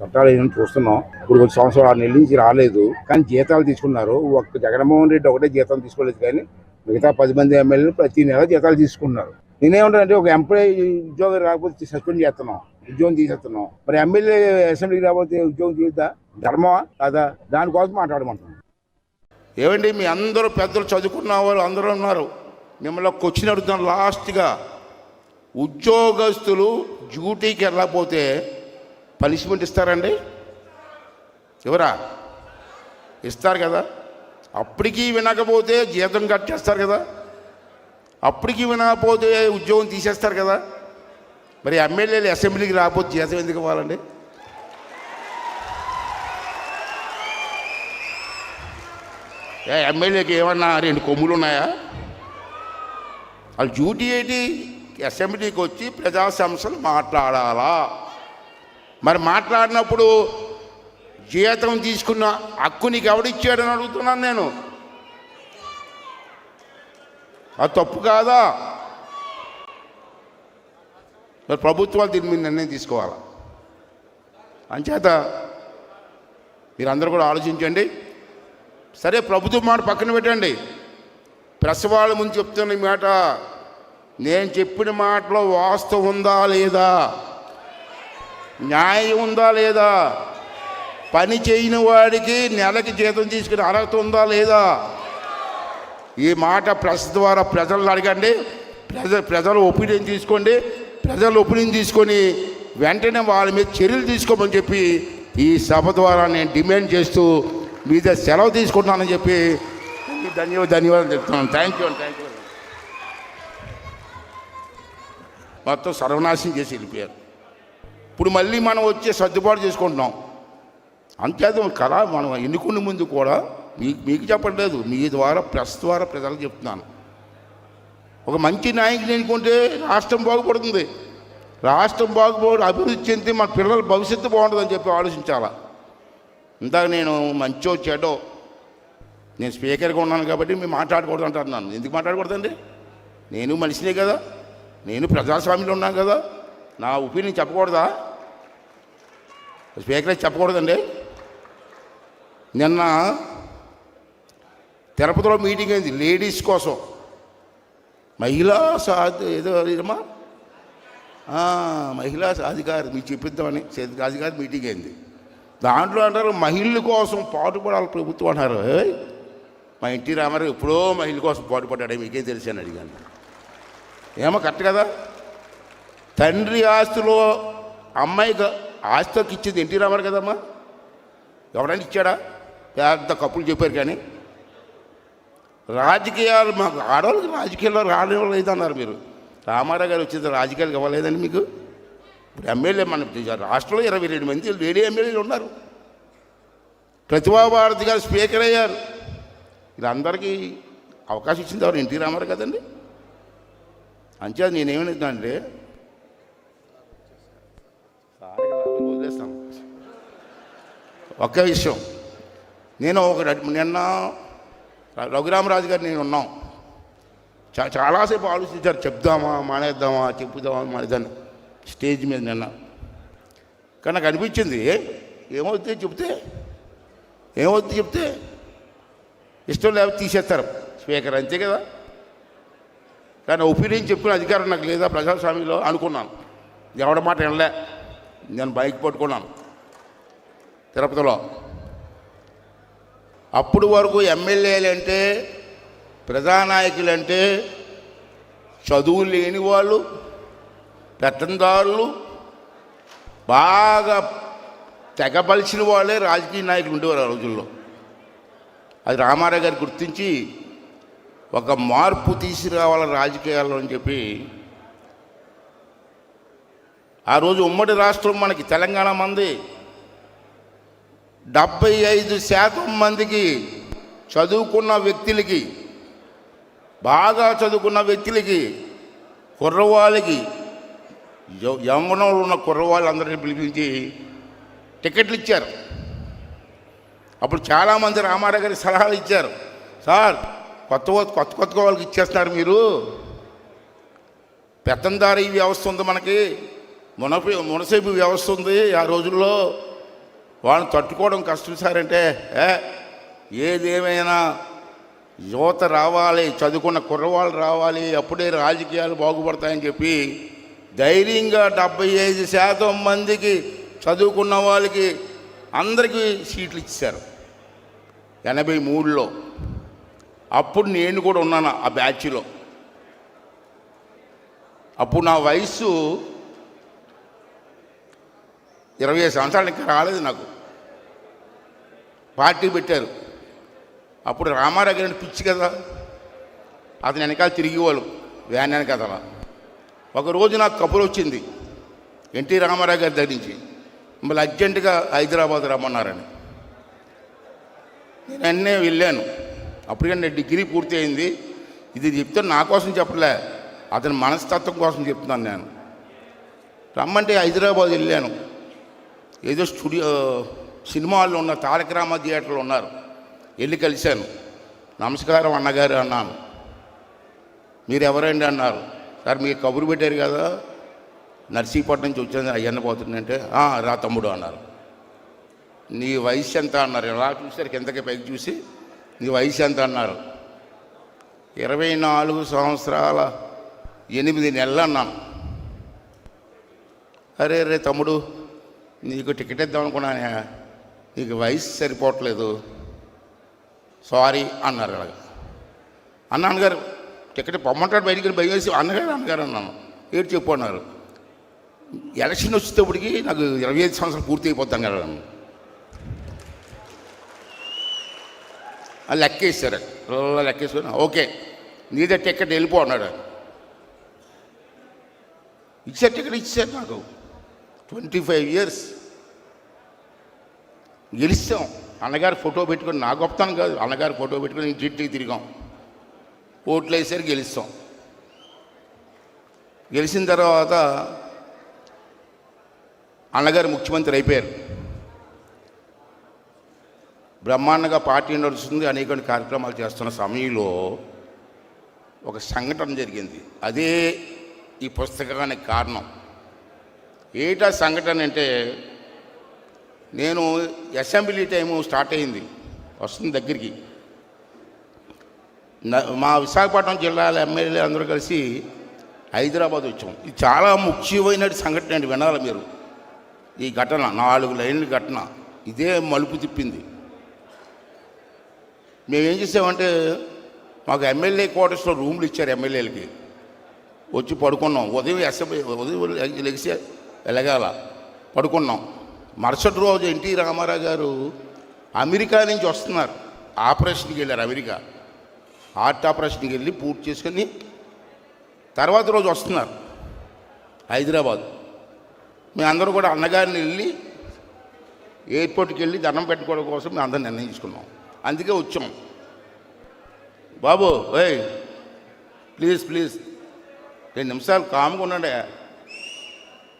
చట్టాలు ఏమైనా చూస్తున్నాం. ఇప్పుడు కొంచెం సంవత్సరం ఆరు నెలల నుంచి రాలేదు. కానీ జీతాలు తీసుకున్నారు. ఒక్క జగన్మోహన్ రెడ్డి ఒకటే జీతం తీసుకోలేదు కానీ మిగతా పది మంది ఎమ్మెల్యేలు ప్రతి నెల జీతాలు తీసుకున్నారు నేనేమంటానంటే ఒక ఎంప్లాయీ ఉద్యోగం రాకపోతే సస్పెండ్ చేస్తున్నాం. ఉద్యోగం తీసేస్తున్నాం. మరి ఎమ్మెల్యే అసెంబ్లీకి రాకపోతే ఉద్యోగం తీద్దా ధర్మమా? కాదా? దానికోసం మాట్లాడమంటున్నాం. ఏమండి మీ అందరూ పెద్దలు చదువుకున్న వాళ్ళు అందరూ ఉన్నారు. మిమ్మల్ని క్వశ్చన్ అడుగుతున్నాను లాస్ట్గా. ఉద్యోగస్తులు డ్యూటీకి వెళ్ళకపోతే పనిష్మెంట్ ఇస్తారండి? ఎవరా? ఇస్తారు కదా. అప్పటికీ వినకపోతే జీతం కట్టేస్తారు కదా. అప్పటికి వినకపోతే ఉద్యోగం తీసేస్తారు కదా. మరి ఎమ్మెల్యేలు అసెంబ్లీకి రాకపోతే జీతం ఎందుకు ఇవ్వాలండి? ఏ ఎమ్మెల్యేకి ఏమన్నా రెండు కొమ్ములు ఉన్నాయా? వాళ్ళు డ్యూటీ ఏంటి? అసెంబ్లీకి వచ్చి ప్రజా సమస్యలు మాట్లాడాలా? మరి మాట్లాడినప్పుడు జీతం తీసుకున్న హక్కు నీకు ఎవడిచ్చాడని అడుగుతున్నాను నేను. అది తప్పు కాదా? మరి ప్రభుత్వాలు దీని మీద నిర్ణయం తీసుకోవాలా? అంచేత మీరందరూ కూడా ఆలోచించండి. సరే ప్రభుత్వం మాట పక్కన పెట్టండి. ప్రెస్ వాళ్ళ ముందు చెప్తున్న మాట నేను చెప్పిన మాటలో వాస్తవం ఉందా లేదా? న్యాయం ఉందా లేదా? పని చేయని వాడికి నెలకి జీతం తీసుకునే అర్హత ఉందా లేదా? ఈ మాట ప్రెస్ ద్వారా ప్రజలను అడగండి. ప్రజ ప్రజల ఒపీనియన్ తీసుకోండి. ప్రజల ఒపీనియన్ తీసుకొని వెంటనే వాళ్ళ మీద చర్యలు తీసుకోమని చెప్పి ఈ సభ ద్వారా నేను డిమాండ్ చేస్తూ మీద సెలవు తీసుకుంటున్నానని చెప్పి ధన్యవాదాలు ధన్యవాదాలు చెప్తున్నాను. థ్యాంక్ యూ థ్యాంక్ యూ మొత్తం సర్వనాశనం చేసి వెళ్ళిపోయారు. ఇప్పుడు మళ్ళీ మనం వచ్చే సర్దుబాటు చేసుకుంటున్నాం. అంతే కళ మనం ఎన్నుకునే ముందు కూడా మీకు మీకు చెప్పట్లేదు. మీ ద్వారా ప్రెస్ ద్వారా ప్రజలకు చెప్తున్నాను. ఒక మంచి నాయకుని ఎన్నుకుంటే రాష్ట్రం బాగుపడుతుంది. రాష్ట్రం బాగుపడి అభివృద్ధి చెంది మన పిల్లల భవిష్యత్తు బాగుంటుందని చెప్పి ఆలోచించాలా? ఇందాక నేను మంచో చెడో నేను స్పీకర్గా ఉన్నాను కాబట్టి మేము మాట్లాడకూడదు అంటున్నాను ఎందుకు మాట్లాడకూడదండి? నేను మనిషినే కదా. నేను ప్రజాస్వామ్యంలో ఉన్నాను కదా. నా ఒపీనియన్ చెప్పకూడదా? స్పీకర్ చెప్పకూడదండి. నిన్న తిరుపతిలో మీటింగ్ అయింది లేడీస్ కోసం. మహిళా సాధి ఏదో ఇదమ్మా? మహిళా సాధికారి మీకు చెప్పిద్దామని అధికారి మీటింగ్ అయింది. దాంట్లో అంటారు మహిళల కోసం పాటుపడాలి ప్రభుత్వం అంటారు. మా ఎన్టీ రామారావు ఎప్పుడో మహిళల కోసం పాటుపడ్డాడు మీకేం తెలుసు అని అడిగాను. ఏమో కరెక్ట్ కదా? తండ్రి ఆస్తిలో అమ్మాయికి ఆస్తికి ఇచ్చింది ఎన్టీ రామారావు కదమ్మా? ఎవరైనా ఇచ్చాడా? పెద్ద కప్పులు చెప్పారు కానీ. రాజకీయాలు మాకు ఆడవాళ్ళకి రాజకీయాల్లో రానివ్వలేదన్నారు మీరు. రామారావు గారు వచ్చేది రాజకీయాలకు ఇవ్వలేదండి మీకు? ఇప్పుడు ఎమ్మెల్యే మన రాష్ట్రంలో ఇరవై రెండు మంది లేడీ ఎమ్మెల్యేలు ఉన్నారు. ప్రతిభాభారతి గారు స్పీకర్ అయ్యారు. వీళ్ళందరికీ అవకాశం ఇచ్చింది ఎవరు? ఎన్టీ రామారావు కదండి. అంచేది నేనేమనుకుంటున్నానంటే వదిలేస్తాను ఒక్క విషయం. నేను ఒక నిన్న రఘురామరాజు గారు నేను ఉన్నాం. చా చాలాసేపు ఆలోచించారు చెప్దామా మానేద్దామా చెప్పుదామా మానేదాన్ని స్టేజ్ మీద నిన్న. కానీ నాకు అనిపించింది ఏమవుతుంది చెప్తే? ఏమవుతుంది చెప్తే? ఇష్టం లేకపోతే తీసేస్తారు. స్పీకర్ అంతే కదా. కానీ ఒపీనియన్ చెప్పిన అధికారం నాకు లేదా ప్రజాస్వామ్యంలో అనుకున్నాను. ఎవడ మాట వినలే. నేను బైక్ పట్టుకున్నాను తిరుపతిలో. అప్పుడు వరకు ఎమ్మెల్యేలు అంటే ప్రజానాయకులు అంటే చదువు లేని వాళ్ళు పెత్తందారులు బాగా తెగబలిసిన వాళ్ళే రాజకీయ నాయకులు ఉండేవారు ఆ రోజుల్లో. అది రామారావు గారు గుర్తించి ఒక మార్పు తీసుకురావాలి రాజకీయాల్లో అని చెప్పి ఆ రోజు ఉమ్మడి రాష్ట్రం మనకి తెలంగాణ మంది. డెబ్బై ఐదు శాతం మందికి చదువుకున్న వ్యక్తులకి బాగా చదువుకున్న వ్యక్తులకి కుర్రవాళ్ళకి యౌ- యవ్వనంలో ఉన్న కుర్రవాళ్ళందరినీ పిలిపించి టికెట్లు ఇచ్చారు. అప్పుడు చాలామంది రామారావు గారి సలహాలు ఇచ్చారు. సార్ కొత్త కొత్త కొత్త వాళ్ళకి ఇచ్చేస్తున్నారు మీరు. పెత్తందారీ వ్యవస్థ ఉంది మనకి. మునపి మునసేపు వ్యవస్థ ఉంది. ఆ రోజుల్లో వాళ్ళని తట్టుకోవడం కష్టం సార్ అంటే ఏ ఏదేమైనా యువత రావాలి చదువుకున్న కుర్రవాళ్ళు రావాలి అప్పుడే రాజకీయాలు బాగుపడతాయని చెప్పి ధైర్యంగా డెబ్బై ఐదు శాతం మందికి చదువుకున్న వాళ్ళకి అందరికీ సీట్లు ఇచ్చారు ఎనభై మూడులో. అప్పుడు నేను కూడా ఉన్నాను ఆ బ్యాచ్లో. అప్పుడు నా వయసు ఇరవై ఐదు సంవత్సరాలు ఇంకా రాలేదు నాకు. పార్టీ పెట్టారు. అప్పుడు రామారావు గారిని పిచ్చి కదా. అతని వెనకాల తిరిగేవాళ్ళు వ్యాన్ వెనకాల ఒకరోజు నాకు కబురు వచ్చింది ఎన్టీ రామారావు గారి దగ్గర నుంచి. మళ్ళీ అర్జెంటుగా హైదరాబాద్ రమ్మన్నారని. నేను అన్నే వెళ్ళాను. అప్పటికే నేను డిగ్రీ పూర్తి అయింది. ఇది చెప్తే నా కోసం చెప్పలే. అతని మనస్తత్వం కోసం చెప్తున్నాను నేను. రమ్మంటే హైదరాబాద్ వెళ్ళాను. ఏదో స్టూడియో సినిమా హాల్లో ఉన్న తారక రామ థియేటర్లో ఉన్నారు. వెళ్ళి కలిశాను. నమస్కారం అన్నగారు అన్నాను. మీరు ఎవరండి అన్నారు. సార్ మీకు కబురు పెట్టారు కదా. నర్సీపట్నం నుంచి వచ్చాను. అయ్యన్న పోతుందంటే రా తమ్ముడు అన్నారు. నీ వయసు ఎంత అన్నారు. ఎలా చూసారు కిందకి పైకి చూసి నీ వయసు ఎంత అన్నారు. ఇరవై నాలుగు సంవత్సరాల ఎనిమిది నెలలు అన్నాను. అరే రే తమ్ముడు నీకు టికెట్ ఇద్దాం అనుకున్నానే నీకు వయసు సరిపోవట్లేదు. సారీ అన్నారు అలాగ. అన్న అన్నగారు టికెట్ పొమ్మంటాడు బయటికి వెళ్ళి భయం వేసి అన్నగారు అన్నగారు అన్నాను. ఏడు చెప్పు అన్నారు. ఎలక్షన్ వచ్చేటప్పటికి నాకు ఇరవై ఐదు సంవత్సరాలు పూర్తి అయిపోతాం కదా అన్నాను. ఆ లెక్కేసారు అలా ఓకే నీదే టికెట్ వెళ్ళిపో అన్నాడు. ఇచ్చారు టికెట్ ఇచ్చారు నాకు. ట్వంటీ ఫైవ్ ఇయర్స్ గెలిచాం. అన్నగారు ఫోటో పెట్టుకొని నా గొప్పతనం కాదు. అన్నగారు ఫోటో పెట్టుకొని ఇంటింటికి తిరిగాం. ఓట్లు వేసారు గెలుస్తాం గెలిచిన తర్వాత అన్నగారు ముఖ్యమంత్రి అయిపోయారు. బ్రహ్మాండంగా పార్టీ నడుస్తుంది. అనేక కార్యక్రమాలు చేస్తున్న సమయంలో ఒక సంఘటన జరిగింది. అదే ఈ పుస్తకానికి కారణం. ఏటా సంఘటన అంటే నేను అసెంబ్లీ టైము స్టార్ట్ అయింది వస్తుంది దగ్గరికి. మా విశాఖపట్నం జిల్లాల ఎమ్మెల్యే అందరూ కలిసి హైదరాబాద్ వచ్చాం. ఇది చాలా ముఖ్యమైన సంఘటన అండి వినాలి మీరు. ఈ ఘటన నాలుగు లైన్ల ఘటన ఇదే మలుపు తిప్పింది. మేము ఏం చేసామంటే మాకు ఎమ్మెల్యే క్వార్టర్స్లో రూమ్లు ఇచ్చారు ఎమ్మెల్యేలకి. వచ్చి పడుకున్నాం. ఉదయం అసెంబ్లీ ఉదయం లెగిసే వెలగాల. పడుకున్నాం. మరుసటి రోజు ఎన్టీ రామారావు గారు అమెరికా నుంచి వస్తున్నారు. ఆపరేషన్కి వెళ్ళారు అమెరికా. హార్ట్ ఆపరేషన్కి వెళ్ళి పూర్తి చేసుకొని తర్వాత రోజు వస్తున్నారు. హైదరాబాద్. మేమందరూ కూడా అన్నగారిని వెళ్ళి ఎయిర్పోర్ట్కి వెళ్ళి దండం పెట్టుకోవడం కోసం మేము అందరం నిర్ణయించుకున్నాం అందుకే వచ్చాం. బాబు ఓయ్ ప్లీజ్ ప్లీజ్. రెండు నిమిషాలు కామ్గా ఉండండి.